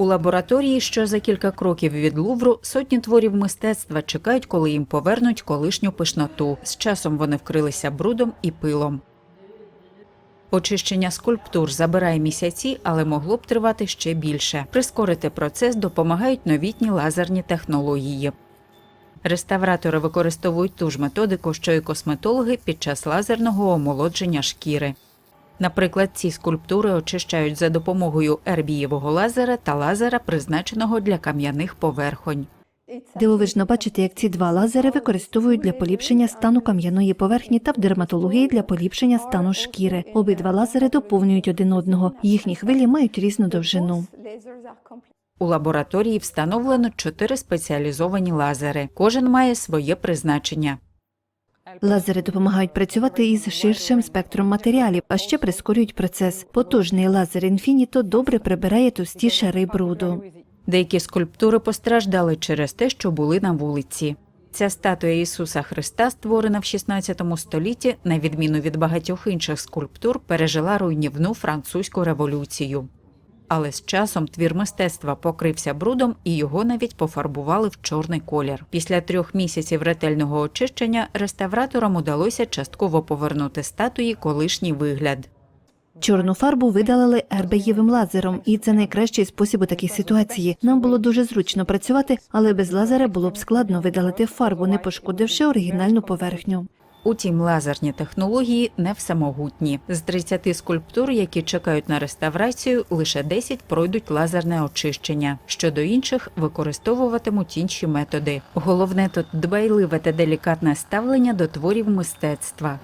У лабораторії, що за кілька кроків від Лувру, сотні творів мистецтва чекають, коли їм повернуть колишню пишноту. З часом вони вкрилися брудом і пилом. Очищення скульптур забирає місяці, але могло б тривати ще більше. Прискорити процес допомагають новітні лазерні технології. Реставратори використовують ту ж методику, що й косметологи під час лазерного омолодження шкіри. Наприклад, ці скульптури очищають за допомогою ербієвого лазера та лазера, призначеного для кам'яних поверхонь. Дивовижно бачити, як ці два лазери використовують для поліпшення стану кам'яної поверхні та в дерматології для поліпшення стану шкіри. Обидва лазери доповнюють один одного. Їхні хвилі мають різну довжину. У лабораторії встановлено чотири спеціалізовані лазери. Кожен має своє призначення. Лазери допомагають працювати із ширшим спектром матеріалів, а ще прискорюють процес. Потужний лазер інфініто добре прибирає товсті шари бруду. Деякі скульптури постраждали через те, що були на вулиці. Ця статуя Ісуса Христа, створена в 16 столітті, на відміну від багатьох інших скульптур, пережила руйнівну французьку революцію. Але з часом твір мистецтва покрився брудом і його навіть пофарбували в чорний колір. Після трьох місяців ретельного очищення реставраторам удалося частково повернути статуї колишній вигляд. Чорну фарбу видалили ербеєвим лазером, і це найкращий спосіб у такій ситуації. Нам було дуже зручно працювати, але без лазера було б складно видалити фарбу, не пошкодивши оригінальну поверхню. Утім, лазерні технології не всемогутні. З 30 скульптур, які чекають на реставрацію, лише 10 пройдуть лазерне очищення. Щодо інших використовуватимуть інші методи. Головне тут дбайливе та делікатне ставлення до творів мистецтва.